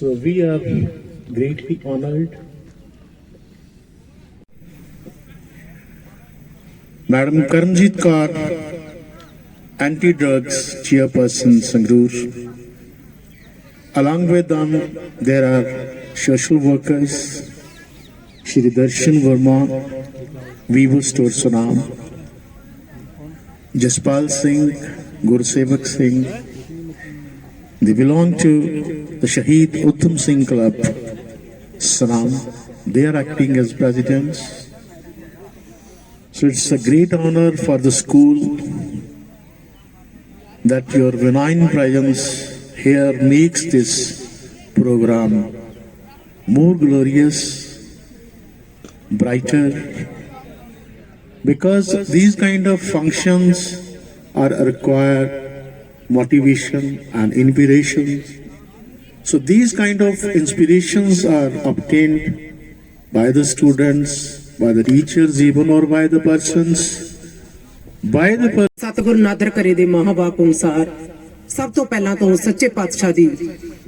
we are greatly honored. Madam Karanjit Kaur, anti-drugs chairperson Sangrur. Along with them, there are social workers, Shri Darshan Verma, Vivo Store Sonam, Jaspal Singh, Gursevak Singh. They belong to the Shaheed Uttam Singh Club, Sonam. They are acting as presidents. So it's a great honor for the school that your benign presence here makes this program more glorious, brighter, because these kind of functions are required motivation and inspiration. So these kind of inspirations are obtained by the students, by the teachers even or by the persons, by the per- ਸਤਿਗੁਰੂ ਨਾਦਰ ਕਰੇ ਦੇ ਮਹਾਵਾਕ ਅਨੁਸਾਰ ਸਭ ਤੋਂ ਪਹਿਲਾਂ ਤੋਂ ਸੱਚੇ ਪਾਤਸ਼ਾਹ ਦੀ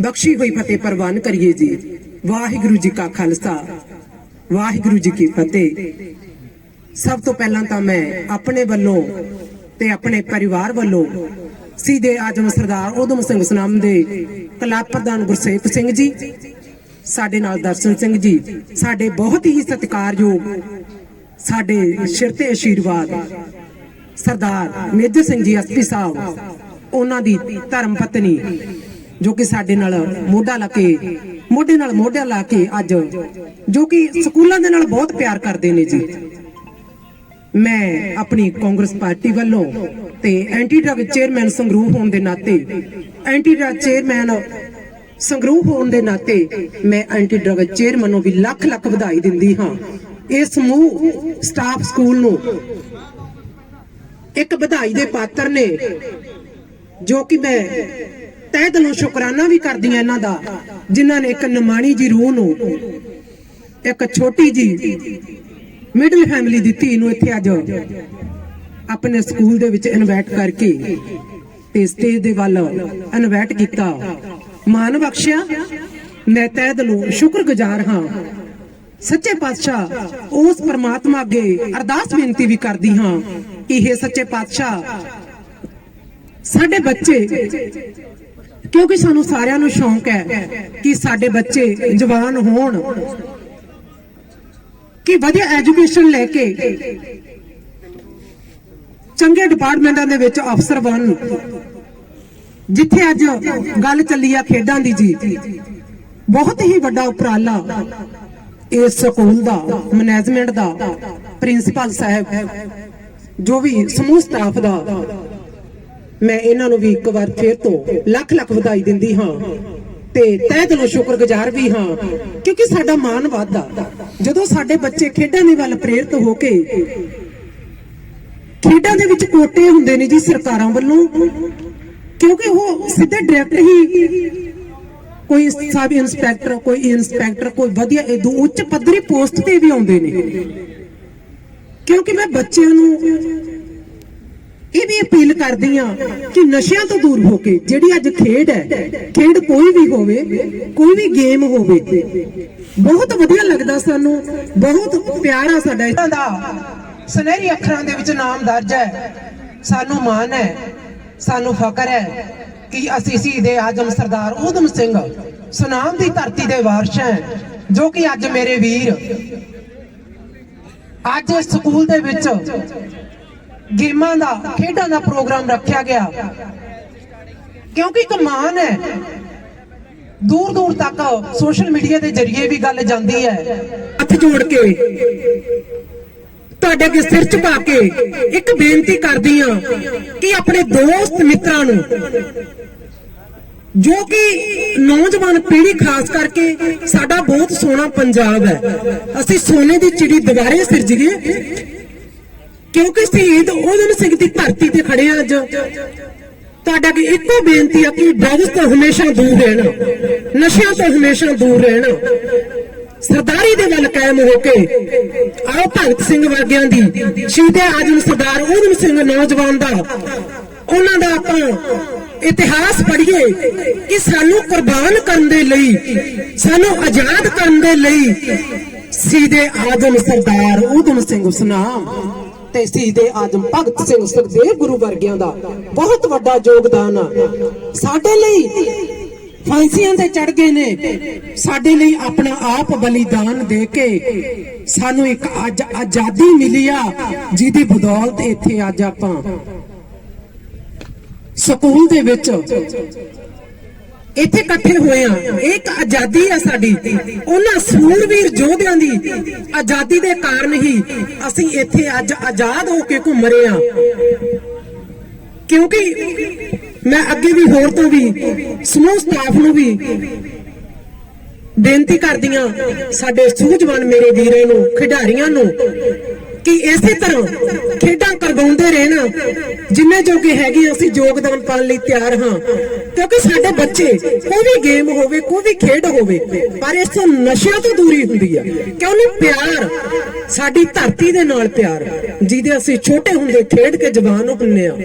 ਬਖਸ਼ੀ ਹੋਈ ਫਤਿਹ ਪ੍ਰਵਾਨ ਕਰੀਏ ਜੀ। ਵਾਹਿਗੁਰੂ ਜੀ ਕਾ ਖਾਲਸਾ ਵਾਹਿਗੁਰੂ ਜੀ ਕੀ ਫਤਿਹ। ਸਭ ਤੋਂ ਪਹਿਲਾਂ ਤਾਂ ਮੈਂ ਆਪਣੇ ਵੱਲੋਂ ਤੇ ਆਪਣੇ ਪਰਿਵਾਰ ਵੱਲੋਂ ਸਿੱਧੇ ਆਜਮ ਸਰਦਾਰ ਉਦਮ ਸਿੰਘ ਸਨਾਮ ਦੇ ਕਲੱਬ ਗੁਰਸੇਵ ਸਿੰਘ ਜੀ, ਸਾਡੇ ਨਾਲ ਦਰਸ਼ਨ ਸਿੰਘ ਜੀ, ਸਾਡੇ ਬਹੁਤ ਹੀ ਸਤਿਕਾਰਯੋਗ ਸਾਡੇ ਸਿਰ ਤੇ ਆਸ਼ੀਰਵਾਦ ਸਰਦਾਰ ਮੇਜਰ ਸਿੰਘ ਜੀ ਐਸਪੀ ਸਾਹਿਬ, ਉਹਨਾਂ ਦੀ ਧਰਮ ਪਤਨੀ ਜੋ ਕਿ ਸਾਡੇ ਨਾਲ ਮੋਢਾ ਲਾ ਕੇ, ਮੋਢੇ ਨਾਲ ਮੋਢਾ ਲਾ ਕੇ ਅੱਜ ਜੋ ਕਿ ਸਕੂਲਾਂ ਦੇ ਨਾਲ ਬਹੁਤ ਪਿਆਰ ਕਰਦੇ ਨੇ ਜੀ। ਮੈਂ ਆਪਣੀ ਕਾਂਗਰਸ ਪਾਰਟੀ ਵੱਲੋਂ ਤੇ ਐਂਟੀ ਡਰਗ ਚੇਅਰਮੈਨ ਸੰਗਰੂਹ ਹੋਣ ਦੇ ਨਾਤੇ ਐਂਟੀ ਡਰਗ ਚੇਅਰਮੈਨ ਸੰਗਰੂਹ ਹੋਣ ਦੇ ਨਾਤੇ ਮੈਂ ਐਂਟੀ ਡਰਗ ਚੇਅਰਮੈਨ ਨੂੰ ਵੀ ਲੱਖ ਲੱਖ ਵਧਾਈ ਦਿੰਦੀ ਹਾਂ। ਇਹ ਸਮੂਹ ਸਟਾਫ ਸਕੂਲ ਨੂੰ ਇੱਕ ਵਧਾਈ ਦੇ ਪਾਤਰ ਨੇ, ਜੋ ਕਿ ਮੈਂ ਤਹਿ ਦਿਲੋਂ ਸ਼ੁਕਰਾਨਾ ਵੀ ਕਰਦੀ ਹਾਂ ਇਹਨਾਂ ਦਾ, ਜਿਨ੍ਹਾਂ ਨੇ ਇੱਕ ਨਿਮਾਣੀ ਜੀ ਰੂਹ ਨੂੰ, ਇੱਕ ਛੋਟੀ ਜੀ ਮਿਡਲ ਫੈਮਿਲੀ ਦੀ ਧੀ ਨੂੰ ਇੱਥੇ ਅੱਜ ਆਪਣੇ ਸਕੂਲ ਦੇ ਵਿੱਚ ਇਨਵਾਈਟ ਕਰਕੇ ਤੇ ਸਟੇਜ ਦੇ ਵੱਲ ਇਨਵਾਈਟ ਕੀਤਾ। ਮਾਨ ਬਖਸ਼ਿਆ। ਮੈਂ ਤਹਿ ਦਿਲੋਂ ਸ਼ੁਕਰਗੁਜ਼ਾਰ ਹਾਂ। ਸੱਚੇ ਪਾਤਸ਼ਾਹ ਉਸ ਪ੍ਰਮਾਤਮਾ ਅੱਗੇ ਅਰਦਾਸ ਬੇਨਤੀ ਵੀ ਕਰਦੀ ਹਾਂ ਕਿ ਇਹ ਸੱਚੇ ਪਾਤਸ਼ਾਹ, ਸਾਡੇ ਬੱਚੇ, ਕਿਉਂਕਿ ਸਾਨੂੰ ਸਾਰਿਆਂ ਨੂੰ ਸ਼ੌਂਕ ਹੈ ਕਿ ਸਾਡੇ ਬੱਚੇ ਜਵਾਨ ਹੋਣ। ਕਿ ਵਧੀਆ ਐਜੂਕੇਸ਼ਨ ਲੈ ਕੇ ਚੰਗੇ ਡਿਪਾਰਟਮੈਂਟਾਂ ਦੇ ਵਿੱਚ ਅਫਸਰ ਬਣਨ ਜਿੱਥੇ ਅੱਜ ਗੱਲ ਚੱਲੀ ਆ ਖੇਡਾਂ ਦੀ ਜੀ। ਬਹੁਤ ਹੀ ਵੱਡਾ ਉਪਰਾਲਾ ਇਸ ਸਕੂਲ ਦਾ ਮੈਨੇਜਮੈਂਟ ਦਾ ਪ੍ਰਿੰਸੀਪਲ ਸਾਹਿਬ, ਜੋ ਵੀ ਸਮੂਹ ਸਟਾਫ ਦਾ। ਮੈਂ ਇਹਨਾਂ ਨੂੰ ਵੀ ਇੱਕ ਵਾਰ ਫੇਰ ਤੋਂ ਲੱਖ ਲੱਖ ਵਧਾਈ ਦਿੰਦੀ ਹਾਂ। ਤੇ ਤਹਿ ਦਿਲੋਂ ਸ਼ੁਕਰਗੁਜ਼ਾਰ ਵੀ ਹਾਂ, ਕਿਉਂਕਿ ਸਾਡਾ ਮਾਣ ਵਾਧਾ ਜਦੋਂ ਸਾਡੇ ਬੱਚੇ ਖੇਡਾਂ ਦੇ ਵੱਲ ਪ੍ਰੇਰਿਤ ਹੋ ਕੇ ਖੇਡਾਂ ਦੇ ਵਿੱਚ ਕੋਟੇ ਹੁੰਦੇ ਨੇ ਜੀ ਸਰਕਾਰਾਂ ਵੱਲੋਂ, ਕਿਉਂਕਿ ਉਹ ਸਿੱਧੇ ਡਾਇਰੈਕਟ ਹੀ ਕੋਈ ਸਬ ਇੰਸਪੈਕਟਰ, ਕੋਈ ਇੰਸਪੈਕਟਰ, ਕੋਈ ਵਧੀਆ ਇਦੋਂ ਉੱਚ ਪੱਧਰੀ ਪੋਸਟ ਤੇ ਵੀ ਆਉਂਦੇ ਨੇ। ਕਿਉਂਕਿ ਮੈਂ ਬੱਚਿਆਂ ਨੂੰ ਇਹ ਵੀ ਅਪੀਲ ਕਰਦੀ ਆ ਕਿ ਨਸ਼ਿਆਂ ਤੋਂ ਦੂਰ ਹੋ ਕੇ ਜਿਹੜੀ ਅੱਜ ਖੇਡ ਹੈ, ਖੇਡ ਕੋਈ ਵੀ ਹੋਵੇ, ਕੋਈ ਵੀ ਗੇਮ ਹੋਵੇ, ਬਹੁਤ ਵਧੀਆ ਲੱਗਦਾ ਸਾਨੂੰ, ਬਹੁਤ ਪਿਆਰਾ ਸਾਡਾ ਇਹਨਾਂ ਦਾ ਸੁਨਹਿਰੀ ਅੱਖਰਾਂ ਦੇ ਵਿੱਚ ਨਾਮ ਦਰਜ ਹੈ। ਸਾਨੂੰ ਮਾਣ ਹੈ, ਸਾਨੂੰ ਫਖਰ ਹੈ ਕਿ ਅਸੀਂ ਸ਼ਹੀਦੇ ਆਜਮ ਸਰਦਾਰ ਊਧਮ ਸਿੰਘ ਸੁਨਾਮ ਦੀ ਧਰਤੀ ਦੇ ਵਾਰਸ਼ ਹੈ, ਜੋ ਕਿ ਅੱਜ ਮੇਰੇ ਵੀਰ ਅੱਜ ਸਕੂਲ ਦੇ ਵਿੱਚ ਗੇਮਾਂ ਦਾ, ਖੇਡਾਂ ਦਾ ਪ੍ਰੋਗਰਾਮ ਰੱਖਿਆ ਗਿਆ। ਕਿਉਂਕਿ ਇੱਕ ਮਾਨ ਹੈ। ਦੂਰ ਦੂਰ ਤੱਕ ਸੋਸ਼ਲ ਮੀਡੀਆ ਦੇ ਜ਼ਰੀਏ ਵੀ ਗੱਲ ਜਾਂਦੀ ਹੈ। ਹੱਥ ਜੋੜ ਕੇ, ਤੁਹਾਡੇ ਅੱਗੇ ਸਿਰ ਝੁਕਾ ਕੇ ਇੱਕ ਬੇਨਤੀ ਕਰਦੀ ਹਾਂ ਕਿ ਆਪਣੇ ਦੋਸਤ ਮਿੱਤਰਾਂ ਨੂੰ, ਜੋ ਕਿ ਨੌਜਵਾਨ ਪੀੜ੍ਹੀ ਖਾਸ ਕਰਕੇ ਸਾਡਾ ਬਹੁਤ ਸੋਹਣਾ ਪੰਜਾਬ ਹੈ। ਅਸੀਂ ਸੋਨੇ ਦੀ ਚਿੜੀ ਦੁਬਾਰੇ ਸਿਰਜੀਏ। ਕਿਉਂਕਿ ਸ਼ਹੀਦ ਉਦਮ ਸਿੰਘ ਦੀ ਧਰਤੀ ਤੇ ਖੜੇ ਆ ਅੱਜ। ਤੁਹਾਡਾ ਅੱਗੇ ਇੱਕੋ ਬੇਨਤੀ ਆ ਕਿ ਡਰੱਗਸ ਤੋਂ ਹਮੇਸ਼ਾ ਦੂਰ ਰਹਿਣਾ, ਨਸ਼ਿਆਂ ਤੋਂ ਹਮੇਸ਼ਾ ਦੂਰ ਰਹਿਣਾ। ਸਰਦਾਰੀ ਦੇ ਵੱਲ ਕਾਇਮ ਹੋ ਕੇ ਆਓ ਭਗਤ ਸਿੰਘ ਵਰਗਿਆਂ ਦੀ ਸ਼ਹੀਦੇ ਆਜਮ ਸਰਦਾਰ ਉਦਮ ਸਿੰਘ ਨੌਜਵਾਨ ਦਾ। ਉਹਨਾਂ ਦਾ ਆਪਾਂ ਇਤਿਹਾਸ ਪੜ੍ਹੀਏ ਕਿ ਸਾਨੂੰ ਕੁਰਬਾਨ ਕਰਨ ਦੇ ਲਈ, ਸਾਨੂੰ ਆਜ਼ਾਦ ਕਰਨ ਦੇ ਲਈ ਸੀਦੇ ਆਜਮ ਸਰਦਾਰ ਊਧਮ ਸਿੰਘ ਉਸਨਾਮ ਤੇ ਸੀਦੇ ਆਜਮ ਭਗਤ ਸਿੰਘ ਸੁਖਦੇਵ ਗੁਰੂ ਵਰਗਿਆਂ ਦਾ। ਬਹੁਤ ਵੱਡਾ ਯੋਗਦਾਨ ਆ। ਸਾਡੇ ਲਈ ਫਾਂਸੀਆਂ ਤੇ ਚੜ ਗਏ ਨੇ। ਸਾਡੇ ਲਈ ਆਪਣਾ ਆਪ ਬਲੀਦਾਨ ਦੇ ਕੇ ਸਾਨੂੰ ਇੱਕ ਅੱਜ ਆਜ਼ਾਦੀ ਮਿਲੀ ਆ, ਜਿਹਦੀ ਬਦੌਲਤ ਇੱਥੇ ਅੱਜ ਆਪਾਂ ਸਕੂਲ ਦੇ ਵਿੱਚ ਇੱਥੇ ਇਕੱਠੇ ਹੋਏ ਆ। ਇੱਕ ਆਜ਼ਾਦੀ ਆ ਸਾਡੀ। ਉਹਨਾਂ ਸੂਰਵੀਰ ਯੋਧਿਆਂ ਦੀ ਆਜ਼ਾਦੀ ਦੇ ਕਾਰਨ ਹੀ ਅਸੀਂ ਇੱਥੇ ਅੱਜ ਆਜ਼ਾਦ ਹੋ ਕੇ ਘੁੰਮ ਰਹੇ ਆ। ਕਿਉਂਕਿ ਮੈਂ ਅੱਗੇ ਵੀ ਹੋਰ ਤੋਂ ਵੀ, ਸਮੂਹ ਸਟਾਫ ਨੂੰ ਵੀ ਬੇਨਤੀ ਕਰਦੀਆਂ ਸਾਡੇ ਸੂਝਵਾਨ ਮੇਰੇ ਵੀਰੇ ਨੂੰ, ਖਿਡਾਰੀਆਂ ਨੂੰ ਕਿ ਇਸੇ ਤਰ੍ਹਾਂ ਖੇਡਾਂ ਕਰਵਾਉਂਦੇ ਰਹਿਣਾ, ਜਿੰਨੇ ਜੋਗੇ ਹੈਗੇ ਅਸੀਂ ਯੋਗਦਾਨ ਪਾਉਣ ਲਈ ਤਿਆਰ ਹਾਂ। ਕਿਉਂਕਿ ਸਾਡੇ ਬੱਚੇ ਕੋਈ ਵੀ ਗੇਮ ਹੋਵੇ, ਕੋਈ ਵੀ ਖੇਡ ਹੋਵੇ, ਪਰ ਇਸ ਤੋਂ ਨਸ਼ਿਆਂ ਤੋਂ ਦੂਰੀ ਹੁੰਦੀ ਆ। ਕਿਉਂ ਪਿਆਰ, ਸਾਡੀ ਧਰਤੀ ਦੇ ਨਾਲ ਪਿਆਰ, ਜਿਹਦੇ ਅਸੀਂ ਛੋਟੇ ਹੁੰਦੇ ਖੇਡ ਕੇ ਜਵਾਨ ਹੁੰਨੇ ਆ।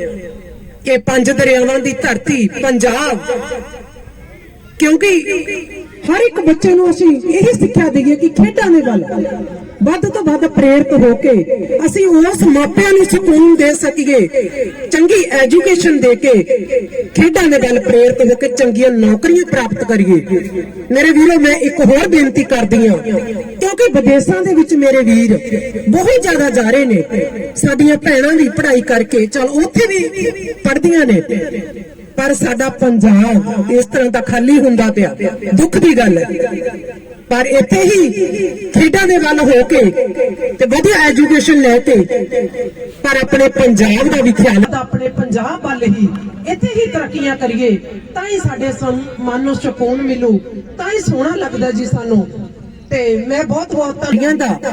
ਇਹ ਪੰਜ ਦਰਿਆਵਾਂ ਦੀ ਧਰਤੀ, ਪੰਜਾਬ। ਕਿਉਂਕਿ ਹਰ ਇੱਕ ਬੱਚੇ ਨੂੰ ਅਸੀਂ ਇਹ ਸਿੱਖਿਆ ਦਈਏ ਕਿ ਖੇਡਾਂ ਦੇ ਵੱਲ ਵੱਧ ਤੋਂ ਵੱਧ ਪ੍ਰੇਰਿਤ ਹੋ ਕੇ ਅਸੀਂ ਉਸ ਮਾਪਿਆਂ ਨੂੰ ਸਕੂਨ ਦੇ ਸਕੀਏ, ਚੰਗੀ ਐਜੂਕੇਸ਼ਨ ਦੇ ਕੇ ਖੇਡਾਂ ਦੇ ਵੱਲ ਪ੍ਰੇਰਿਤ ਹੋ ਕੇ ਚੰਗੀਆਂ ਨੌਕਰੀਆਂ ਪ੍ਰਾਪਤ ਕਰੀਏ। ਮੇਰੇ ਵੀਰੋ, ਮੈਂ ਇੱਕ ਹੋਰ ਬੇਨਤੀ ਕਰਦੀ ਹਾਂ, ਕਿਉਂਕਿ ਵਿਦੇਸ਼ਾਂ ਦੇ ਵਿੱਚ ਮੇਰੇ ਵੀਰ ਬਹੁਤ ਜ਼ਿਆਦਾ ਜਾ ਰਹੇ ਨੇ। ਸਾਡੀਆਂ ਭੈਣਾਂ ਵੀ ਪੜ੍ਹਾਈ ਕਰਕੇ, ਚਲ ਉੱਥੇ ਵੀ ਪੜ੍ਹਦੀਆਂ ਨੇ। ਪਰ ਸਾਡਾ ਪੰਜਾਬ ਇਸ ਤਰ੍ਹਾਂ ਦਾ ਖਾਲੀ ਹੁੰਦਾ ਪਿਆ। ਦੁੱਖ ਦੀ ਗੱਲ ਹੈ। ਪਰ ਇੱਥੇ ਹੀ ਖੇਡਾਂ ਦੇ ਵੱਲ ਹੋ ਕੇ ਤੇ ਵਧੀਆ ਐਜੂਕੇਸ਼ਨ ਲੈ ਕੇ ਪਰ ਆਪਣੇ ਪੰਜਾਬ ਦਾ ਵੀ ਖਿਆਲ ਆਪਣੇ ਪੰਜਾਬ ਵੱਲ ਹੀ ਇੱਥੇ ਹੀ ਤਰੱਕੀਆਂ ਕਰੀਏ ਤਾਂ ਹੀ ਸਾਡੇ ਮਨ ਨੂੰ ਸਕੂਨ ਮਿਲੂ ਤਾਂ ਹੀ ਸੋਹਣਾ ਲੱਗਦਾ ਜੀ ਸਾਨੂੰ। ਤੇ ਮੈਂ ਬਹੁਤ ਬਹੁਤ ਧੰਨਵਾਦ ਦਾ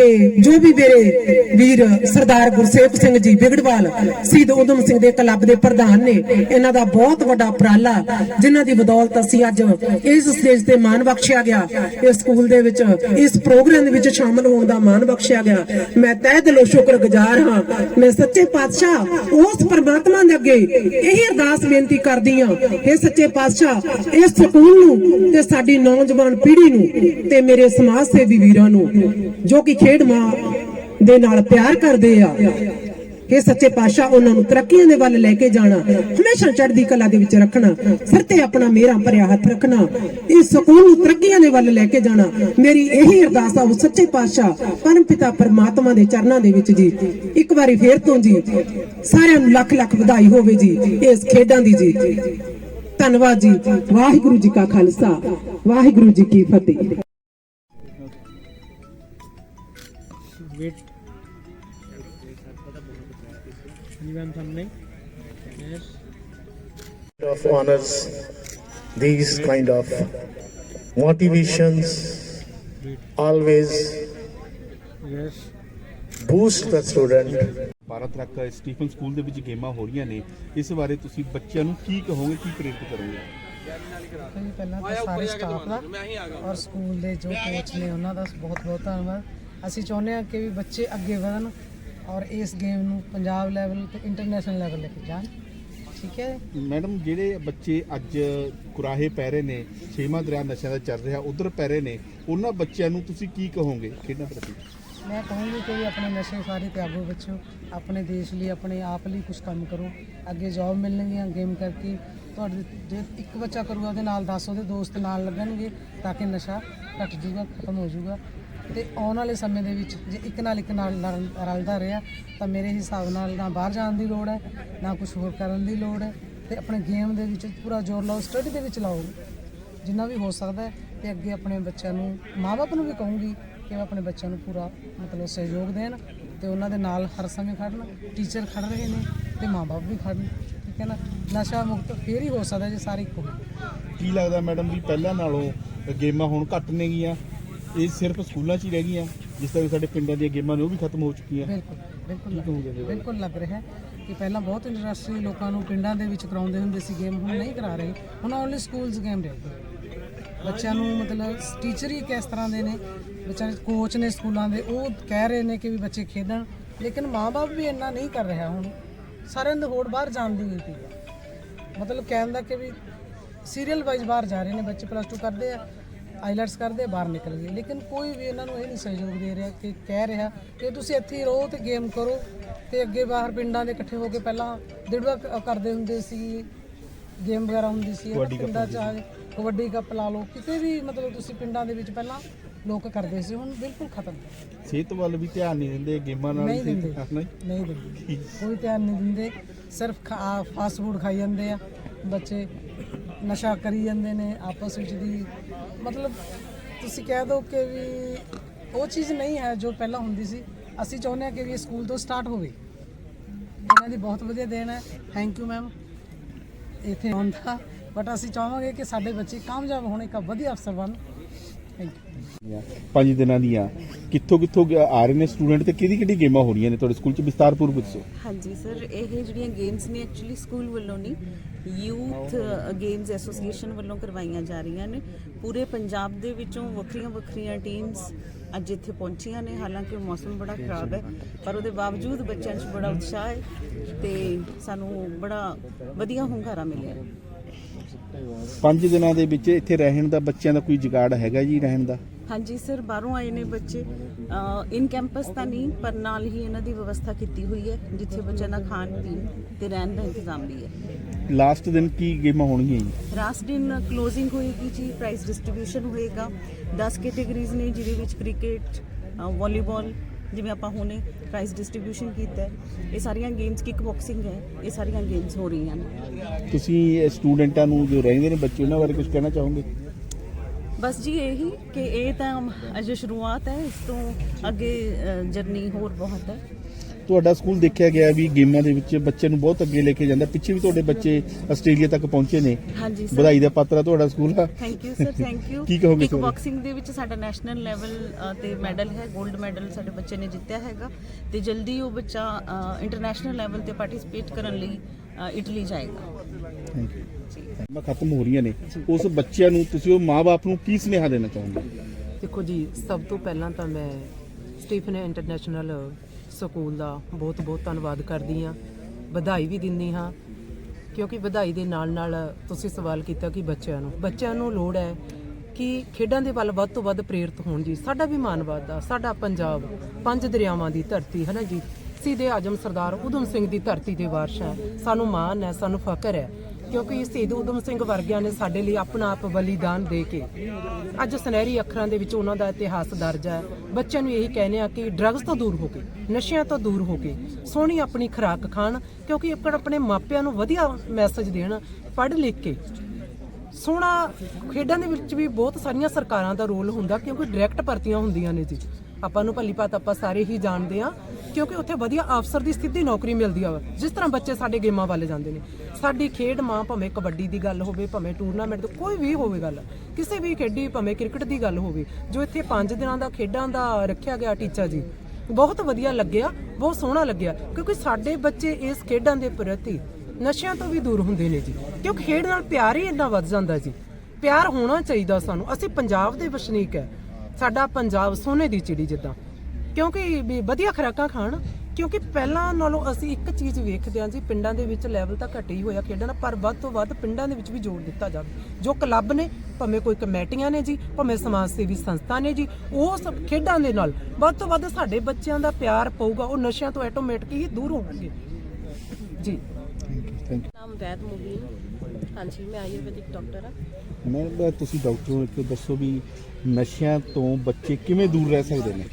ਤੇ ਜੋ ਵੀ ਮੇਰੇ ਵੀਰ ਸਰਦਾਰ ਗੁਰਸੇਵ ਸਿੰਘ ਜੀ ਬਿਗੜਵਾਲ ਸ਼ਹੀਦ ਉਦਮ ਸਿੰਘ ਦੇ ਕਲੱਬ ਦੇ ਪ੍ਰਧਾਨ ਨੇ, ਇਹਨਾਂ ਦਾ ਬਹੁਤ ਵੱਡਾ ਉਪਰਾਲਾ, ਜਿਨ੍ਹਾਂ ਦੀ ਬਦੌਲਤ ਅਸੀਂ ਅੱਜ ਇਸ ਸਟੇਜ ਤੇ ਮਾਣ ਬਖਸ਼ਿਆ ਗਿਆ। ਇਸ ਸਕੂਲ ਦੇ ਵਿੱਚ, ਇਸ ਪ੍ਰੋਗਰਾਮ ਦੇ ਵਿੱਚ ਸ਼ਾਮਲ ਹੋਣ ਦਾ ਮਾਣ ਬਖਸ਼ਿਆ ਗਿਆ। ਮੈਂ ਤਹਿ ਦਿਲੋਂ ਸ਼ੁਕਰਗੁਜ਼ਾਰ ਹਾਂ। ਮੈਂ ਸੱਚੇ ਪਾਤਸ਼ਾਹ ਉਸ ਪਰਮਾਤਮਾ ਦੇ ਅੱਗੇ ਇਹੀ ਅਰਦਾਸ ਬੇਨਤੀ ਕਰਦੀ ਹਾਂ। हे ਸੱਚੇ ਪਾਤਸ਼ਾਹ, ਇਸ ਸਕੂਲ ਨੂੰ ਤੇ ਸਾਡੀ ਨੌਜਵਾਨ ਪੀੜ੍ਹੀ ਨੂੰ ਤੇ ਮੇਰੇ ਸਮਾਜ ਸੇਵੀ ਵੀਰਾਂ ਨੂੰ, ਜੋ ਕਿ ਖੇਡ ਮਾਂ ਦੇ ਨਾਲ ਪਿਆਰ ਕਰਦੇ ਆ। ਇਹ ਸੱਚੇ ਪਾਤਸ਼ਾਹ ਉਹਨਾਂ ਨੂੰ ਤਰੱਕੀਆਂ ਦੇ ਵੱਲ ਲੈ ਕੇ ਜਾਣਾ, ਹਮੇਸ਼ਾ ਚੜ੍ਹਦੀ ਕਲਾ ਦੇ ਵਿੱਚ ਰੱਖਣਾ, ਸਿਰ ਤੇ ਆਪਣਾ ਮੇਰਾ ਭਰਿਆ ਹੱਥ ਰੱਖਣਾ, ਇਸ ਸਕੂਲ ਨੂੰ ਤਰੱਕੀਆਂ ਦੇ ਵੱਲ ਲੈ ਕੇ ਜਾਣਾ, ਮੇਰੀ ਇਹੀ ਅਰਦਾਸ ਆ ਉਹ ਸੱਚੇ ਪਾਤਸ਼ਾਹ, ਪਰਮ ਪਿਤਾ ਪਰਮਾਤਮਾ ਦੇ ਚਰਨਾਂ ਦੇ ਵਿੱਚ ਜੀ। ਇੱਕ ਵਾਰੀ ਫੇਰ ਤੋਂ ਜੀ, ਸਾਰਿਆਂ ਨੂੰ ਲੱਖ ਲੱਖ ਵਧਾਈ ਹੋਵੇ ਜੀ, ਇਸ ਖੇਡਾਂ ਦੀ ਜੀ। ਧੰਨਵਾਦ ਜੀ, ਵਾਹਿਗੁਰੂ ਜੀ ਕਾ ਖਾਲਸਾ, ਵਾਹਿਗੁਰੂ ਜੀ ਕੀ ਫਤਿਹ। Yes. Of honors these kind of motivations always yes. boost the student. Bharat ਰੱਖ ਸਟੀਫਨ ਸਕੂਲ ਦੇ ਵਿੱਚ ਗੇਮਾਂ ਹੋ ਰਹੀਆਂ ਨੇ। ਇਸ ਬਾਰੇ ਤੁਸੀਂ ਬੱਚਿਆਂ ਨੂੰ ਕੀ ਕਹੋਗੇ ਕੀ ਪ੍ਰੇਰਿਤ ਕਰੋਗੇ? ਜੀ ਪਹਿਲਾਂ ਤਾਂ ਸਾਰੇ ਸਟਾਫ ਦਾ ਔਰ ਸਕੂਲ ਦੇ ਜੋ ਕੋਚ ਨੇ ਉਹਨਾਂ ਦਾ ਬਹੁਤ ਬਹੁਤ ਧੰਨਵਾਦ। ਅਸੀਂ ਚਾਹੁੰਦੇ ਹਾਂ ਕਿ ਵੀ ਬੱਚੇ ਅੱਗੇ ਵਧਣ। ਔਰ ਇਸ ਗੇਮ ਨੂੰ ਪੰਜਾਬ ਲੈਵਲ ਤੇ ਇੰਟਰਨੈਸ਼ਨਲ ਲੈਵਲ ਲੈ ਕੇ ਜਾਣ। ਠੀਕ ਹੈ? ਮੈਡਮ ਜਿਹੜੇ ਬੱਚੇ ਅੱਜ ਕੁਰਾਹੇ ਪੈ ਰਹੇ ਨੇ ਛੇਵਾਂ ਦਰਿਆ ਨਸ਼ਿਆਂ ਦਾ ਚੱਲ ਰਿਹਾ ਉਧਰ ਪੈ ਰਹੇ ਨੇ ਉਹਨਾਂ ਬੱਚਿਆਂ ਨੂੰ ਤੁਸੀਂ ਕੀ ਕਹੋਗੇ ਖੇਡਾਂ ਪ੍ਰਤੀ? ਮੈਂ ਕਹੂੰਗੀ ਕਿ ਆਪਣੇ ਨਸ਼ੇ ਸਾਰੇ ਤਿਆਗੋ ਬੱਚੋ ਆਪਣੇ ਦੇਸ਼ ਲਈ ਆਪਣੇ ਆਪ ਲਈ ਕੁਝ ਕੰਮ ਕਰੋ। ਅੱਗੇ ਜੌਬ ਮਿਲਣਗੀਆਂ ਗੇਮ ਕਰਕੇ। ਤੁਹਾਡੇ ਜੇ ਇੱਕ ਬੱਚਾ ਕਰੂਗਾ ਉਹਦੇ ਨਾਲ 10 ਉਹਦੇ ਦੋਸਤ ਨਾਲ ਲੱਗਣਗੇ ਤਾਂ ਕਿ ਨਸ਼ਾ ਘਟ ਜੂਗਾ ਖਤਮ ਹੋ ਜੂਗਾ ਤੇ ਆਉਣ ਵਾਲੇ ਸਮੇਂ ਦੇ ਵਿੱਚ ਜੇ ਇੱਕ ਨਾਲ ਇੱਕ ਨਾਲ ਲੜਨ- ਰਲਦਾ ਰਿਹਾ, ਤਾਂ ਮੇਰੇ ਹਿਸਾਬ ਨਾਲ ਨਾ ਬਾਹਰ ਜਾਣ ਦੀ ਲੋੜ ਹੈ, ਨਾ ਕੁਝ ਹੋਰ ਕਰਨ ਦੀ ਲੋੜ ਹੈ ਤੇ ਆਪਣੇ ਗੇਮ ਦੇ ਵਿੱਚ ਪੂਰਾ ਜ਼ੋਰ ਲਾਓ ਸਟੱਡੀ ਦੇ ਵਿੱਚ ਲਾਓ। ਜਿੰਨਾ ਵੀ ਹੋ ਸਕਦਾ ਹੈ ਤੇ ਅੱਗੇ ਆਪਣੇ ਬੱਚਿਆਂ ਨੂੰ ਮਾਪੇ ਨੂੰ ਵੀ ਕਹੂੰਗੀ ਕਿ ਉਹ ਆਪਣੇ ਬੱਚਿਆਂ ਨੂੰ ਪੂਰਾ ਮਤਲਬ ਸਹਿਯੋਗ ਦੇਣ ਤੇ ਉਹਨਾਂ ਦੇ ਨਾਲ ਹਰ ਸਮੇਂ ਖੜਨ ਟੀਚਰ ਖੜ ਰਹੇ ਨੇ ਤੇ ਮਾਪੇ ਵੀ ਖੜਨ, ਠੀਕ ਹੈ ਨਾ? ਨਸ਼ਾ ਮੁਕਤ ਫੇਰ ਹੀ ਹੋ ਸਕਦਾ ਜੇ ਸਾਰੇ ਇੱਕ ਹੋਣ। ਕੀ ਲੱਗਦਾ ਮੈਡਮ ਜੀ, ਪਹਿਲਾਂ ਨਾਲੋਂ ਗੇਮਾਂ ਹੁਣ ਘੱਟ ਨੇਗੀਆਂ? ਇਹ ਸਿਰਫ ਸਕੂਲਾਂ 'ਚ ਹੀ ਰਹਿ ਗਈਆਂ ਜਿਸ ਤਰ੍ਹਾਂ ਸਾਡੇ ਪਿੰਡਾਂ ਦੀਆਂ ਗੇਮਾਂ ਨੇ ਉਹ ਵੀ ਖਤਮ ਹੋ ਚੁੱਕੀਆਂ। ਬਿਲਕੁਲ ਬਿਲਕੁਲ ਕੀ ਲੱਗ- ਕਹੋਗੇ ਇਹਦੇ ਬਾਰੇ? ਬਿਲਕੁਲ ਲੱਗ ਰਿਹਾ ਹੈ ਕਿ ਪਹਿਲਾਂ ਬਹੁਤ ਇੰਟਰਸਟਿੰਗ ਲੋਕਾਂ ਨੂੰ ਪਿੰਡਾਂ ਦੇ ਵਿੱਚ ਕਰਾਉਂਦੇ ਹੁੰਦੇ ਸੀ ਗੇਮ ਹੁਣ ਨਹੀਂ ਕਰਾ ਰਹੇ। ਹੁਣ ਓਨਲੀ ਸਕੂਲਸ ਗੇਮ ਰਹਿ ਗਈ ਬੱਚਿਆਂ ਨੂੰ ਮਤਲਬ ਟੀਚਰ ਹੀ ਕਿਸ ਤਰ੍ਹਾਂ ਦੇ ਨੇ ਬੱਚਿਆਂ ਦੇ ਕੋਚ ਨੇ ਸਕੂਲਾਂ ਦੇ ਉਹ ਕਹਿ ਰਹੇ ਨੇ ਕਿ ਵੀ ਬੱਚੇ ਖੇਡਣ ਲੇਕਿਨ ਮਾਪੇ ਵੀ ਇੰਨਾ ਨਹੀਂ ਕਰ ਰਿਹਾ ਹੁਣ। ਸਾਰਿਆਂ ਦੀ ਹੋੜ ਬਾਹਰ ਜਾਣ ਦੀ ਹੈ। ਮਤਲਬ ਕਹਿਣ ਦਾ ਕਿ ਵੀ ਸੀਰੀਅਲ ਵਾਈਜ਼ ਬਾਹਰ ਜਾ ਰਹੇ ਨੇ ਬੱਚੇ ਪਲੱਸ 2 ਕਰਦੇ ਆ। ਆਈਲੈਟਸ ਕਰਦੇ ਬਾਹਰ ਨਿਕਲ ਗਏ। ਲੇਕਿਨ ਕੋਈ ਵੀ ਇਹਨਾਂ ਨੂੰ ਇਹ ਨਹੀਂ ਸਹਿਯੋਗ ਦੇ ਰਿਹਾ ਕਿ ਕਹਿ ਰਿਹਾ ਕਿ ਤੁਸੀਂ ਇੱਥੇ ਹੀ ਰਹੋ ਤੇ ਗੇਮ ਕਰੋ ਤੇ ਅੱਗੇ ਬਾਹਰ ਪਿੰਡਾਂ ਦੇ ਇਕੱਠੇ ਹੋ ਕੇ ਪਹਿਲਾਂ ਦਿੜਵਾ ਕਰਦੇ ਹੁੰਦੇ ਸੀ ਗੇਮ ਵਗੈਰਾ ਹੁੰਦੀ ਸੀ ਪਿੰਡਾਂ ਚ ਕਬੱਡੀ ਕੱਪ ਲਾ ਲਓ ਕਿਤੇ ਵੀ ਮਤਲਬ ਤੁਸੀਂ ਪਿੰਡਾਂ ਦੇ ਵਿੱਚ ਪਹਿਲਾਂ ਲੋਕ ਕਰਦੇ ਸੀ ਹੁਣ ਬਿਲਕੁਲ ਖਤਮ। ਸਿਹਤ ਵੱਲ ਵੀ ਧਿਆਨ ਨਹੀਂ ਦਿੰਦੇ ਗੇਮਾਂ ਨਾਲ ਨਹੀਂ ਦਿੰਦੇ। ਨਹੀਂ ਨਹੀਂ ਦਿੰਦੇ। ਕੋਈ ਧਿਆਨ ਨਹੀਂ ਦਿੰਦੇ ਸਿਰਫ ਫਾਸਟ ਫੂਡ ਖਾਈ ਜਾਂਦੇ ਆ ਬੱਚੇ ਨਸ਼ਾ ਕਰੀ ਜਾਂਦੇ ਨੇ ਆਪਸ ਵਿੱਚ ਦੀ ਮਤਲਬ ਤੁਸੀਂ ਕਹਿ ਦਿਓ ਕਿ ਵੀ ਉਹ ਚੀਜ਼ ਨਹੀਂ ਹੈ ਜੋ ਪਹਿਲਾਂ ਹੁੰਦੀ ਸੀ। ਅਸੀਂ ਚਾਹੁੰਦੇ ਹਾਂ ਕਿ ਵੀ ਇਹ ਸਕੂਲ ਤੋਂ ਸਟਾਰਟ ਹੋਵੇ। ਇਹਨਾਂ ਦੀ ਬਹੁਤ ਵਧੀਆ ਦੇਣ ਹੈ। ਥੈਂਕ ਯੂ ਮੈਮ ਇੱਥੇ ਆਉਣ ਦਾ। ਬਟ ਅਸੀਂ ਚਾਹਾਂਗੇ ਕਿ ਸਾਡੇ ਬੱਚੇ ਕਾਮਯਾਬ ਹੋਣ ਇੱਕ ਵਧੀਆ ਅਫਸਰ ਬਣਨ। ਥੈਂਕ ਯੂ ਪੰਜ ਦਿਨਾਂ ਦੀਆਂ। ਕਿੱਥੋਂ ਕਿੱਥੋਂ ਆ ਰਹੇ ਨੇ ਸਟੂਡੈਂਟ ਤੇ ਕਿਹੜੀ ਕਿਹੜੀ ਗੇਮਾਂ ਹੋ ਰਹੀਆਂ ਨੇ? ਤੁਹਾਡੇ ਸਕੂਲ ਚ ਵਿਸਤਾਰਪੂਰਵਕ ਦੱਸੋ। ਹਾਂਜੀ ਸਰ ਇਹ ਜਿਹੜੀਆਂ ਗੇਮਸ ਨੇ ਐਕਚੁਅਲੀ ਸਕੂਲ ਵੱਲੋਂ ਨਹੀਂ ਯੂਥ ਗੇਮਸ ਐਸੋਸੀਏਸ਼ਨ ਵੱਲੋਂ ਕਰਵਾਈਆਂ ਜਾ ਰਹੀਆਂ ਨੇ। ਪੂਰੇ ਪੰਜਾਬ ਦੇ ਵਿੱਚੋਂ ਵੱਖਰੀਆਂ ਵੱਖਰੀਆਂ ਟੀਮਸ ਅੱਜ ਇੱਥੇ ਪਹੁੰਚੀਆਂ ਨੇ। ਹਾਲਾਂਕਿ ਮੌਸਮ ਬੜਾ ਖਰਾਬ ਹੈ ਪਰ ਉਹਦੇ ਬਾਵਜੂਦ ਬੱਚਿਆਂ 'ਚ ਬੜਾ ਉਤਸ਼ਾਹ ਹੈ ਤੇ ਸਾਨੂੰ ਬੜਾ ਵਧੀਆ ਹੁੰਗਾਰਾ ਮਿਲਿਆ। ਪੰਜ ਦਿਨਾਂ ਦੇ ਵਿੱਚ ਇੱਥੇ ਰਹਿਣ ਦਾ ਬੱਚਿਆਂ ਦਾ ਕੋਈ ਜੁਗਾੜ ਹੈਗਾ ਜੀ ਰਹਿਣ ਦਾ? ਹਾਂਜੀ ਸਰ ਬਾਹਰੋਂ ਆਏ ਨੇ ਬੱਚੇ। ਇਨ ਕੈਂਪਸ ਤਾਂ ਨਹੀਂ ਪਰ ਨਾਲ ਹੀ ਇਹਨਾਂ ਦੀ ਵਿਵਸਥਾ ਕੀਤੀ ਹੋਈ ਹੈ ਜਿੱਥੇ ਬੱਚਿਆਂ ਦਾ ਖਾਣ ਪੀਣ ਤੇ ਰਹਿਣ ਦਾ ਇੰਤਜ਼ਾਮ ਵੀ ਹੈ। ਲਾਸਟ ਦਿਨ ਕੀ ਗੇਮਾਂ ਹੋਣਗੀਆਂ ਜੀ? ਲਾਸਟ ਦਿਨ ਕਲੋਜ਼ਿੰਗ ਹੋਏਗੀ ਜੀ ਪ੍ਰਾਈਜ਼ ਡਿਸਟ੍ਰੀਬਿਊਸ਼ਨ ਹੋਏਗਾ। 10 ਕੈਟਾਗਰੀਜ਼ ਨੇ ਜਿਹਦੇ ਵਿੱਚ ਕ੍ਰਿਕਟ ਵਾਲੀਬਾਲ ਜਿਵੇਂ ਆਪਾਂ ਹੁਣੇ ਪ੍ਰਾਈਜ਼ ਡਿਸਟ੍ਰੀਬਿਊਸ਼ਨ ਕੀਤਾ ਹੈ। ਇਹ ਸਾਰੀਆਂ ਗੇਮਸ ਕਿਕ ਬਾਕਸਿੰਗ ਹੈ ਇਹ ਸਾਰੀਆਂ ਗੇਮਸ ਹੋ ਰਹੀਆਂ ਨੇ। ਤੁਸੀਂ ਸਟੂਡੈਂਟਾਂ ਨੂੰ ਜੋ ਰਹਿੰਦੇ ਨੇ ਬੱਚੇ ਉਹਨਾਂ ਬਾਰੇ ਕੁਝ ਕਹਿਣਾ ਚਾਹੋਗੇ? ਬਸ ਜੀ ਇਹੀ ਕਿ ਇਹ ਤਾਂ ਅਜੇ ਸ਼ੁਰੂਆਤ ਹੈ ਇਸ ਤੋਂ ਅੱਗੇ ਜਰਨੀ ਹੋਰ ਬਹੁਤ ਹੈ। ਤੁਹਾਡਾ ਸਕੂਲ ਦੇਖਿਆ ਗਿਆ ਵੀ ਗੇਮਾਂ ਦੇ ਵਿੱਚ ਬੱਚੇ ਨੂੰ ਬਹੁਤ ਅੱਗੇ ਲੈ ਕੇ ਜਾਂਦਾ। ਪਿੱਛੇ ਵੀ ਤੁਹਾਡੇ ਬੱਚੇ ਆਸਟ੍ਰੇਲੀਆ ਤੱਕ ਪਹੁੰਚੇ ਨੇ। ਹਾਂਜੀ ਸਰ ਵਧਾਈ ਦਾ ਪਾਤਰ ਆ ਤੁਹਾਡਾ ਸਕੂਲ ਆ thank you sir thank you ਕੀ ਕਹੋਗੇ ਕਿਕ ਸਰ? ਬਾਕਸਿੰਗ ਦੇ ਵਿੱਚ ਸਾਡਾ ਨੈਸ਼ਨਲ ਲੈਵਲ ਤੇ ਮੈਡਲ ਹੈ 골ਡ ਮੈਡਲ ਸਾਡੇ ਬੱਚੇ ਨੇ ਜਿੱਤਿਆ ਹੈਗਾ। ਤੇ ਜਲਦੀ ਉਹ ਬੱਚਾ ਇੰਟਰਨੈਸ਼ਨਲ ਲੈਵਲ ਤੇ ਪਾਰਟਿਸਿਪੇਟ ਕਰਨ ਲਈ ਇਟਲੀ ਜਾਏਗਾ। ਥੈਂਕ ਯੂ ਮੈਂ ਖਤਮ ਹੋ ਰਹੀਆਂ ਨੇ। ਉਸ ਬੱਚਿਆਂ ਨੂੰ ਤੁਸੀਂ ਉਹ ਮਾਪੇ ਨੂੰ ਕੀ ਸੁਨੇਹਾ ਦੇਣਾ ਚਾਹੋਗੇ? ਦੇਖੋ ਜੀ ਸਭ ਤੋਂ ਪਹਿਲਾਂ ਤਾਂ ਮੈਂ ਸਟੀਫਨ ਇੰਟਰਨੈਸ਼ਨਲ ਸਕੂਲ ਦਾ ਬਹੁਤ ਬਹੁਤ ਧੰਨਵਾਦ ਕਰਦੀ ਹਾਂ। ਵਧਾਈ ਵੀ ਦਿੰਦੀ ਹਾਂ। ਕਿਉਂਕਿ ਵਧਾਈ ਦੇ ਨਾਲ ਨਾਲ ਤੁਸੀਂ ਸਵਾਲ ਕੀਤਾ ਕਿ ਬੱਚਿਆਂ ਨੂੰ ਬੱਚਿਆਂ ਨੂੰ ਲੋੜ ਹੈ ਕਿ ਖੇਡਾਂ ਦੇ ਵੱਲ ਵੱਧ ਤੋਂ ਵੱਧ ਪ੍ਰੇਰਿਤ ਹੋਣ ਜੀ। ਸਾਡਾ ਵੀ ਮਾਨ ਵੱਧਦਾ, ਸਾਡਾ ਪੰਜਾਬ ਪੰਜ ਦਰਿਆਵਾਂ ਦੀ ਧਰਤੀ ਹੈ ਨਾ ਜੀ? ਸਿੱਧੇ ਆਜਮ ਸਰਦਾਰ ਉਦਮ ਸਿੰਘ ਦੀ ਧਰਤੀ ਦੇ ਵਾਰਸ਼ ਹੈ। ਸਾਨੂੰ ਮਾਣ ਹੈ, ਸਾਨੂੰ ਫਖਰ ਹੈ। ਕਿਉਂਕਿ ਸ਼ਹੀਦ ਉਦਮ ਸਿੰਘ ਵਰਗਿਆਂ ਨੇ ਸਾਡੇ ਲਈ ਆਪਣਾ ਆਪ ਬਲੀਦਾਨ ਦੇ ਕੇ ਅੱਜ ਸੁਨਹਿਰੀ ਅੱਖਰਾਂ ਦੇ ਵਿੱਚ ਉਹਨਾਂ ਦਾ ਇਤਿਹਾਸ ਦਰਜ ਹੈ। ਬੱਚਿਆਂ ਨੂੰ ਇਹੀ ਕਹਿੰਦੇ ਆ ਕਿ ਡਰੱਗਸ ਤੋਂ ਦੂਰ ਹੋ ਕੇ, ਨਸ਼ਿਆਂ ਤੋਂ ਦੂਰ ਹੋ ਕੇ, ਸੋਹਣੀ ਆਪਣੀ ਖੁਰਾਕ ਖਾਣ ਕਿਉਂਕਿ ਇੱਕ ਆਪਣੇ ਮਾਪਿਆਂ ਨੂੰ ਵਧੀਆ ਮੈਸੇਜ ਦੇਣ, ਪੜ੍ਹ ਲਿਖ ਕੇ। ਸੋਹਣਾ ਖੇਡਾਂ ਦੇ ਵਿੱਚ ਵੀ ਬਹੁਤ ਸਾਰੀਆਂ ਸਰਕਾਰਾਂ ਦਾ ਰੋਲ ਹੁੰਦਾ ਕਿਉਂਕਿ ਡਾਇਰੈਕਟ ਭਰਤੀਆਂ ਹੁੰਦੀਆਂ ਨੇ ਜੀ। ਆਪਾਂ ਨੂੰ ਭਲੀ ਭਾਤ ਆਪਾਂ ਸਾਰੇ ਹੀ ਜਾਣਦੇ ਆ ਕਿਉਂਕਿ ਉੱਥੇ ਵਧੀਆ ਅਫਸਰ ਦੀ ਸਿੱਧੀ ਨੌਕਰੀ ਮਿਲਦੀ ਆ। ਜਿਸ ਤਰ੍ਹਾਂ ਬੱਚੇ ਸਾਡੇ ਗੇਮਾਂ ਵੱਲ ਜਾਂਦੇ ਨੇ। ਸਾਡੀ ਖੇਡ ਮਾਂ ਭਾਵੇਂ ਕਬੱਡੀ ਦੀ ਗੱਲ ਹੋਵੇ, ਭਾਵੇਂ ਟੂਰਨਾਮੈਂਟ ਦੀ ਕੋਈ ਵੀ ਹੋਵੇ ਗੱਲ, ਕਿਸੇ ਵੀ ਖੇਡੀ ਭਾਵੇਂ ਕ੍ਰਿਕਟ ਦੀ ਗੱਲ ਹੋਵੇ, ਜੋ ਇੱਥੇ 5 ਦਿਨਾਂ ਦਾ ਖੇਡਾਂ ਦਾ ਰੱਖਿਆ ਗਿਆ ਟੀਚਾ ਜੀ, ਬਹੁਤ ਵਧੀਆ ਲੱਗਿਆ, ਬਹੁਤ ਸੋਹਣਾ ਲੱਗਿਆ, ਕਿਉਂਕਿ ਸਾਡੇ ਬੱਚੇ ਇਸ ਖੇਡਾਂ ਦੇ ਪ੍ਰਤੀ ਨਸ਼ਿਆਂ ਤੋਂ ਵੀ ਦੂਰ ਹੁੰਦੇ ਨੇ ਜੀ, ਕਿਉਂਕਿ ਖੇਡ ਨਾਲ ਪਿਆਰ ਹੀ ਇੰਨਾ ਵੱਧ ਜਾਂਦਾ ਜੀ। ਪਿਆਰ ਹੋਣਾ ਚਾਹੀਦਾ ਸਾਨੂੰ। ਅਸੀਂ ਪੰਜਾਬ ਦੇ ਵਸਨੀਕ ਹੈ। ਸਾਡਾ ਪੰਜਾਬ ਸੋਨੇ ਦੀ ਚਿੜੀ ਜਿੱਦਾਂ। ਕਿਉਂਕਿ ਵੀ ਵਧੀਆ ਖੁਰਾਕਾਂ ਖਾਣ ਕਿਉਂਕਿ ਪਹਿਲਾਂ ਨਾਲੋਂ ਅਸੀਂ ਇੱਕ ਚੀਜ਼ ਵੇਖਦੇ ਹਾਂ ਜੀ ਪਿੰਡਾਂ ਦੇ ਵਿੱਚ ਲੈਵਲ ਤਾਂ ਘਟੇ ਹੀ ਹੋਇਆ ਖੇਡਾਂ ਦਾ ਪਰ ਵੱਧ ਤੋਂ ਵੱਧ ਪਿੰਡਾਂ ਦੇ ਵਿੱਚ ਵੀ ਜ਼ੋਰ ਦਿੱਤਾ ਜਾਵੇ। ਜੋ ਕਲੱਬ ਨੇ ਭਾਵੇਂ ਕੋਈ ਕਮੇਟੀਆਂ ਨੇ ਜੀ ਭਾਵੇਂ ਸਮਾਜ ਸੇਵੀ ਸੰਸਥਾ ਨੇ ਜੀ ਉਹ ਸਭ ਖੇਡਾਂ ਦੇ ਨਾਲ ਵੱਧ ਤੋਂ ਵੱਧ ਸਾਡੇ ਬੱਚਿਆਂ ਦਾ ਪਿਆਰ ਪਊਗਾ ਉਹ ਨਸ਼ਿਆਂ ਤੋਂ ਆਟੋਮੈਟਿਕ ਹੀ ਦੂਰ ਹੋਣਗੇ। ਜੀ। ਥੈਂਕ ਨਾਮ ਵੈਦ ਮੁਬੀਨ। ਹਾਂਜੀ ਮੈਂ ਆਯੁਰਵੈਦਿਕ ਡਾਕਟਰ ਹਾਂ। ਯੂ ਮੈਂ ਤੁਸੀਂ ਡਾਕਟਰ ਨੂੰ ਇੱਕ ਦੱਸੋ ਵੀ ਨਸ਼ਿਆਂ ਤੋਂ ਬੱਚੇ ਕਿਵੇਂ ਦੂਰ ਰਹਿ ਸਕਦੇ ਨੇ?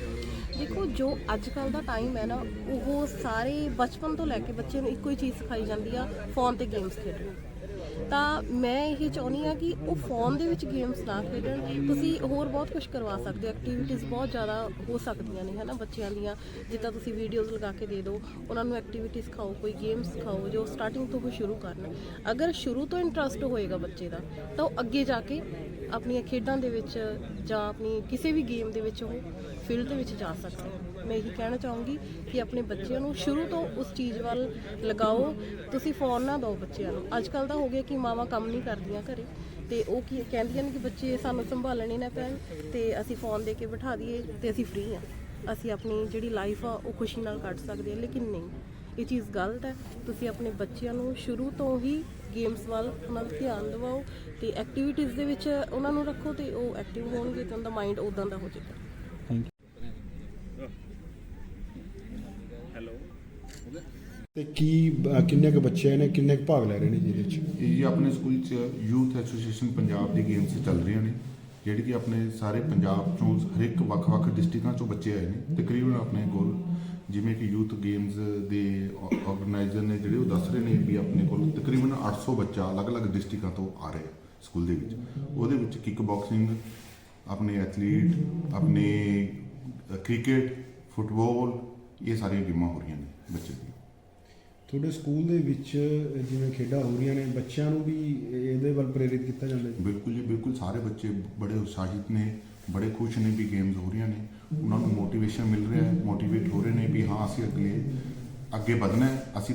ਦੇਖੋ, ਜੋ ਅੱਜ ਕੱਲ ਦਾ ਟਾਈਮ ਹੈ ਨਾ, ਉਹ ਸਾਰੇ ਬਚਪਨ ਤੋਂ ਲੈ ਕੇ ਬੱਚੇ ਨੂੰ ਇੱਕੋ ਹੀ ਚੀਜ਼ ਸਿਖਾਈ ਜਾਂਦੀ ਆ, ਫੋਨ ਤੇ ਗੇਮਸ ਖੇਡਣੀ। ਤਾਂ ਮੈਂ ਇਹ ਚਾਹੁੰਦੀ ਆ ਕਿ ਉਹ ਫੋਨ ਦੇ ਵਿੱਚ ਗੇਮਸ ਨਾ ਖੇਡਣ। ਤੁਸੀਂ ਹੋਰ ਬਹੁਤ ਕੁਝ ਕਰਵਾ ਸਕਦੇ ਹੋ। ਐਕਟੀਵਿਟੀਜ਼ ਬਹੁਤ ਜ਼ਿਆਦਾ ਹੋ ਸਕਦੀਆਂ ਨੇ, ਹਨਾ, ਬੱਚਿਆਂ ਦੀਆਂ। ਜਿੱਦਾਂ ਤੁਸੀਂ ਵੀਡੀਓਜ਼ ਲਗਾ ਕੇ ਦੇ ਦਿਓ, ਉਹਨਾਂ ਨੂੰ ਐਕਟੀਵਿਟੀਜ਼ ਸਿਖਾਓ ਕੋਈ ਗੇਮਸ ਸਿਖਾਓ ਜੋ ਸਟਾਰਟਿੰਗ ਤੋਂ ਉਹ ਸ਼ੁਰੂ ਕਰਨ। ਅਗਰ ਸ਼ੁਰੂ ਤੋਂ ਇੰਟਰਸਟ ਹੋਏਗਾ ਬੱਚੇ ਦਾ, ਤਾਂ ਉਹ ਅੱਗੇ ਜਾ ਕੇ ਆਪਣੀਆਂ ਖੇਡਾਂ ਦੇ ਵਿੱਚ ਜਾਂ ਆਪਣੀ ਕਿਸੇ ਵੀ ਗੇਮ ਦੇ ਵਿੱਚ ਉਹ ਫੀਲਡ ਦੇ ਵਿੱਚ ਜਾ ਸਕਦੇ ਹੋ ਮੈਂ ਇਹੀ ਕਹਿਣਾ ਚਾਹੂੰਗੀ ਕਿ ਆਪਣੇ ਬੱਚਿਆਂ ਨੂੰ ਸ਼ੁਰੂ ਤੋਂ ਉਸ ਚੀਜ਼ ਵੱਲ ਲਗਾਓ। ਤੁਸੀਂ ਫੋਨ ਨਾ ਦਿਓ ਬੱਚਿਆਂ ਨੂੰ। ਅੱਜ ਕੱਲ ਤਾਂ ਹੋ ਗਿਆ ਕਿ ਮਾਵਾਂ ਕੰਮ ਨਹੀਂ ਕਰਦੀਆਂ ਘਰੇ। ਤੇ ਉਹ ਕੀ ਕਹਿੰਦੀਆਂ ਨੇ ਕਿ ਬੱਚੇ ਸਾਨੂੰ ਸੰਭਾਲਣੇ ਨਾ ਪੈਣ ਤੇ ਅਸੀਂ ਫੋਨ ਦੇ ਕੇ ਬਿਠਾ ਦਈਏ ਤੇ ਅਸੀਂ ਫ੍ਰੀ ਆ। ਅਸੀਂ ਆਪਣੀ ਜਿਹੜੀ ਲਾਈਫ ਆ, ਉਹ ਖੁਸ਼ੀ ਨਾਲ ਕੱਢ ਸਕਦੇ ਹਾਂ ਲੇਕਿਨ ਨਹੀਂ, ਇਹ ਚੀਜ਼ ਗਲਤ ਹੈ। ਤੁਸੀਂ ਆਪਣੇ ਬੱਚਿਆਂ ਨੂੰ ਸ਼ੁਰੂ ਤੋਂ ਹੀ ਗੇਮਸ ਵੱਲ ਉਹਨਾਂ ਦਾ ਧਿਆਨ ਦਿਵਾਓ ਤੇ ਐਕਟੀਵਿਟੀਜ਼ ਦੇ ਵਿੱਚ ਉਹਨਾਂ ਨੂੰ ਰੱਖੋ ਤੇ ਉਹ ਐਕਟਿਵ ਹੋਣਗੇ ਤੇ ਉਹਨਾਂ ਦਾ ਮਾਈਂਡ ਉਦਾਂ ਦਾ ਹੋ ਜਾਏਗਾ। ਤੇ ਕੀ, ਅਹ, ਕਿੰਨੇ ਕੁ ਬੱਚੇ ਨੇ, ਕਿੰਨੇ ਕੁ ਭਾਗ ਲੈ ਰਹੇ ਨੇ ਜਿਹਦੇ ਚ ਇਹ ਜੀ ਆਪਣੇ ਸਕੂਲ 'ਚ ਯੂਥ ਐਸੋਸੀਏਸ਼ਨ ਪੰਜਾਬ ਦੀ ਗੇਮਸ ਚੱਲ ਰਹੀਆਂ ਨੇ, ਜਿਹੜੀ ਕਿ ਆਪਣੇ ਸਾਰੇ ਪੰਜਾਬ ਚੋਂ ਹਰੇਕ ਵੱਖ-ਵੱਖ ਡਿਸਟ੍ਰਿਕਟਾਂ ਚੋਂ ਬੱਚੇ ਆਏ ਨੇ। ਤਕਰੀਬਨ ਆਪਣੇ ਕੋਲ ਜਿਵੇਂ ਕਿ ਯੂਥ ਗੇਮਸ ਦੇ ਆਰਗੇਨਾਈਜ਼ਰ ਨੇ ਜਿਹੜੇ ਉਹ ਦੱਸ ਰਹੇ ਨੇ ਵੀ ਆਪਣੇ ਕੋਲ ਤਕਰੀਬਨ 800 ਬੱਚਾ ਅਲੱਗ-ਅਲੱਗ ਡਿਸਟ੍ਰਿਕਟਾਂ ਤੋਂ ਆ ਰਿਹਾ ਸਕੂਲ ਦੇ ਵਿੱਚ। ਉਹਦੇ ਵਿੱਚ ਕਿਕ ਬਾਕਸਿੰਗ ਆਪਣੇ ਐਥਲੀਟ, ਆਪਣੇ ਕ੍ਰਿਕਟ, ਫੁੱਟਬਾਲ, ਇਹ ਸਾਰੀਆਂ ਗੇਮਾਂ ਹੋ ਰਹੀਆਂ ਨੇ ਬੱਚੇ ਦੀਆਂ। ਤੁਹਾਡੇ ਸਕੂਲ ਦੇ ਵਿੱਚ ਜਿਵੇਂ ਖੇਡਾਂ ਹੋ ਰਹੀਆਂ ਨੇ, ਬੱਚਿਆਂ ਨੂੰ ਵੀ ਇਹਦੇ ਵੱਲ ਪ੍ਰੇਰਿਤ ਕੀਤਾ ਜਾਂਦਾ ਜੀ ਬਿਲਕੁਲ ਜੀ, ਬਿਲਕੁਲ। ਸਾਰੇ ਬੱਚੇ ਬੜੇ ਉਤਸ਼ਾਹਿਤ ਨੇ, ਬੜੇ ਖੁਸ਼ ਨੇ ਵੀ ਗੇਮਸ ਹੋ ਰਹੀਆਂ ਨੇ। ਉਹਨਾਂ ਨੂੰ ਮੋਟੀਵੇਸ਼ਨ ਮਿਲ ਰਿਹਾ ਹੈ ਮੋਟੀਵੇਟ ਹੋ ਰਹੇ ਨੇ ਵੀ ਹਾਂ, ਅਸੀਂ ਅਗਲੇ, ਅੱਗੇ ਵਧਣਾ ਹੈ, ਅਸੀਂ